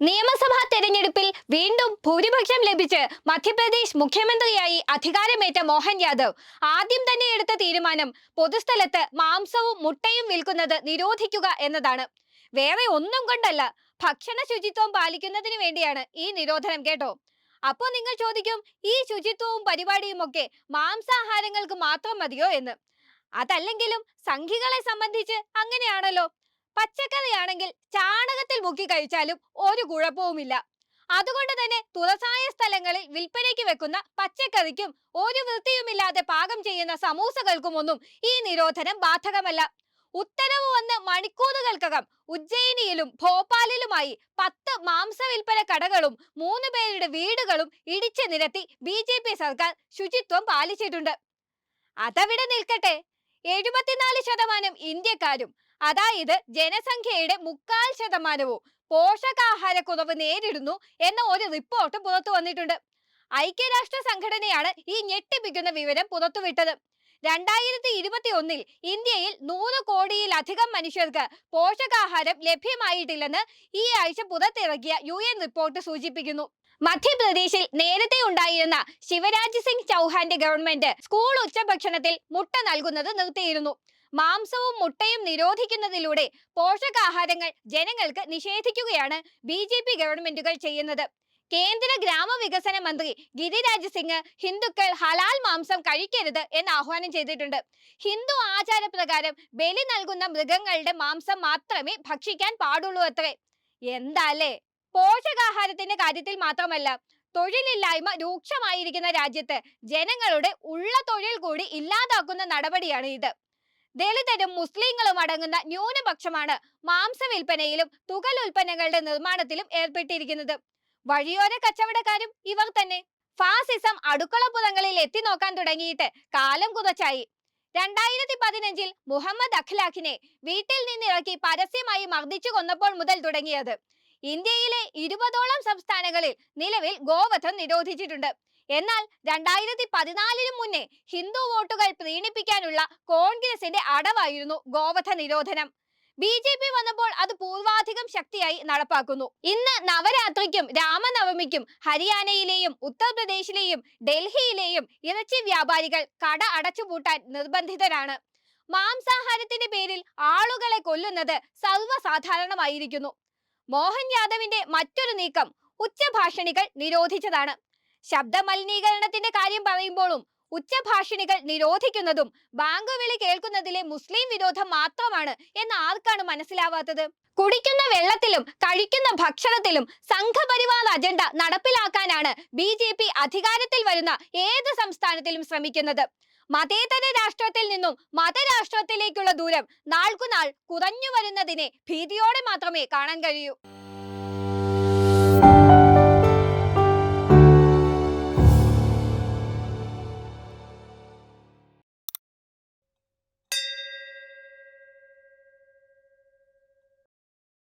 നിയമസഭാ തെരഞ്ഞെടുപ്പിൽ വീണ്ടും ഭൂരിപക്ഷം ലഭിച്ച് മധ്യപ്രദേശ് മുഖ്യമന്ത്രിയായി അധികാരമേറ്റ മോഹൻ യാദവ്. ആദ്യം തന്നെ എടുത്ത തീരുമാനം പൊതുസ്ഥലത്ത് മാംസവും മുട്ടയും വിൽക്കുന്നത് നിരോധിക്കുക എന്നതാണ്. വേറെ ഒന്നും കൊണ്ടല്ല ഭക്ഷണ ശുചിത്വം പാലിക്കുന്നതിന് വേണ്ടിയാണ് ഈ നിരോധനം കേട്ടോ. അപ്പോൾ നിങ്ങൾ ചോദിക്കും ഈ ശുചിത്വവും പരിപാടിയും ഒക്കെ മാംസാഹാരങ്ങൾക്ക് മാത്രം മതിയോ എന്ന്. അതല്ലെങ്കിലും സംഘികളെ സംബന്ധിച്ച് അങ്ങനെയാണല്ലോ. പച്ചക്കറിയാണെങ്കിൽ ചാണകത്തിൽ മുക്കി കഴിച്ചാലും ഒരു കുഴപ്പവുമില്ല. അതുകൊണ്ട് തന്നെ തുറസായ സ്ഥലങ്ങളിൽ വിൽപ്പനയ്ക്ക് വെക്കുന്ന പച്ചക്കറിക്കും ഒരു വൃത്തിയുമില്ലാതെ പാകം ചെയ്യുന്ന സമൂസകൾക്കുമൊന്നും ഈ നിരോധനം ബാധകമല്ല. ഉത്തരവ് വന്ന് മണിക്കൂറുകൾക്കകം ഉജ്ജയിനിയിലും ഭോപ്പാലിലുമായി പത്ത് മാംസ വിൽപ്പന കടകളും മൂന്ന് പേരുടെ വീടുകളും ഇടിച്ചു നിരത്തി ബി ജെ പി സർക്കാർ ശുചിത്വം പാലിച്ചിട്ടുണ്ട്. അതവിടെ നിൽക്കട്ടെ. എഴുപത്തിനാല് ശതമാനം ഇന്ത്യക്കാരും അതായത് ജനസംഖ്യയുടെ മുക്കാൽ ശതമാനവും പോഷകാഹാരക്കുറവ് നേരിടുന്നു എന്ന ഒരു റിപ്പോർട്ട് പുറത്തു വന്നിട്ടുണ്ട്. ഐക്യരാഷ്ട്ര സംഘടനയാണ് ഈ ഞെട്ടിപ്പിക്കുന്ന വിവരം പുറത്തുവിട്ടത്. രണ്ടായിരത്തി ഇരുപത്തി ഒന്നിൽ ഇന്ത്യയിൽ നൂറ് കോടിയിലധികം മനുഷ്യർക്ക് പോഷകാഹാരം ലഭ്യമായിട്ടില്ലെന്ന് ഈ ആഴ്ച പുറത്തിറക്കിയ യു എൻ റിപ്പോർട്ട് സൂചിപ്പിക്കുന്നു. മധ്യപ്രദേശിൽ നേരത്തെ ഉണ്ടായിരുന്ന ശിവരാജ് സിംഗ് ചൗഹാന്റെ ഗവൺമെന്റ് സ്കൂൾ ഉച്ചഭക്ഷണത്തിൽ മുട്ട നൽകുന്നത് നിർത്തിയിരുന്നു. മാംസവും മുട്ടയും നിരോധിക്കുന്നതിലൂടെ പോഷകാഹാരങ്ങൾ ജനങ്ങൾക്ക് നിഷേധിക്കുകയാണ് ബി ഗവൺമെന്റുകൾ ചെയ്യുന്നത്. കേന്ദ്ര ഗ്രാമവികസന മന്ത്രി ഗിരിരാജ് സിംഗ് ഹിന്ദുക്കൾ ഹലാൽ മാംസം കഴിക്കരുത് എന്ന് ആഹ്വാനം ചെയ്തിട്ടുണ്ട്. ഹിന്ദു ആചാരപ്രകാരം ബലി നൽകുന്ന മൃഗങ്ങളുടെ മാംസം മാത്രമേ ഭക്ഷിക്കാൻ പാടുള്ളൂ അത്രേ. എന്താല്ലേ? പോഷകാഹാരത്തിന്റെ കാര്യത്തിൽ മാത്രമല്ല തൊഴിലില്ലായ്മ രൂക്ഷമായിരിക്കുന്ന രാജ്യത്ത് ജനങ്ങളുടെ ഉള്ള തൊഴിൽ കൂടി ഇല്ലാതാക്കുന്ന നടപടിയാണ് ഇത്. ദളിതരും മുസ്ലിങ്ങളും അടങ്ങുന്ന ന്യൂനപക്ഷമാണ് മാംസ വിൽപ്പനയിലും തുകൽ ഉൽപ്പന്നങ്ങളുടെ നിർമ്മാണത്തിലും ഏർപ്പെട്ടിരിക്കുന്നത്. വഴിയോര കച്ചവടക്കാരും ഇവർ തന്നെ. ഫാസിസം അടുക്കളപ്പുറങ്ങളിൽ എത്തി നോക്കാൻ തുടങ്ങിയിട്ട് കാലം കുറച്ചായി രണ്ടായിരത്തി പതിനഞ്ചിൽ മുഹമ്മദ് അഖ്ലാഖിനെ വീട്ടിൽ നിന്നിറക്കി പരസ്യമായി മർദ്ദിച്ചു കൊന്നപ്പോൾ മുതൽ തുടങ്ങിയത്. ഇന്ത്യയിലെ ഇരുപതോളം സംസ്ഥാനങ്ങളിൽ നിലവിൽ ഗോവധം നിരോധിച്ചിട്ടുണ്ട്. എന്നാൽ രണ്ടായിരത്തി പതിനാലിന് മുന്നേ ഹിന്ദു വോട്ടുകൾ പ്രീണിപ്പിക്കാനുള്ള കോൺഗ്രസിന്റെ അടവായിരുന്നു ഗോവധ നിരോധനം. ബി ജെ പി വന്നപ്പോൾ അത് പൂർവാധികം ശക്തിയായി നടപ്പാക്കുന്നു. ഇന്ന് നവരാത്രിക്കും രാമനവമിക്കും ഹരിയാനയിലെയും ഉത്തർപ്രദേശിലെയും ഡൽഹിയിലെയും ഇറച്ചി വ്യാപാരികൾ കട അടച്ചുപൂട്ടാൻ നിർബന്ധിതരാണ്. മാംസാഹാരത്തിന്റെ പേരിൽ ആളുകളെ കൊല്ലുന്നത് സർവസാധാരണമായിരിക്കുന്നു. മോഹൻ യാദവിന്റെ മറ്റൊരു നീക്കം ഉച്ചഭാഷണികൾ നിരോധിച്ചതാണ്. ശബ്ദ മലിനീകരണത്തിന്റെ കാര്യം പറയുമ്പോഴും ഉച്ചഭാഷിണികൾ നിരോധിക്കുന്നതും ബാങ്ക് വിളി കേൾക്കുന്നതിലെ മുസ്ലിം വിരോധം മാത്രമാണ് എന്ന് ആർക്കാണ് മനസ്സിലാവാത്തത്? കുടിക്കുന്ന വെള്ളത്തിലും കഴിക്കുന്ന ഭക്ഷണത്തിലും സംഘപരിവാർ അജണ്ട നടപ്പിലാക്കാനാണ് ബി ജെ പി അധികാരത്തിൽ വരുന്ന ഏത് സംസ്ഥാനത്തിലും ശ്രമിക്കുന്നത്. മതേതര രാഷ്ട്രത്തിൽ നിന്നും മതരാഷ്ട്രത്തിലേക്കുള്ള ദൂരം നാൾക്കുനാൾ കുറഞ്ഞു വരുന്നതിനെ ഭീതിയോടെ മാത്രമേ കാണാൻ കഴിയൂ.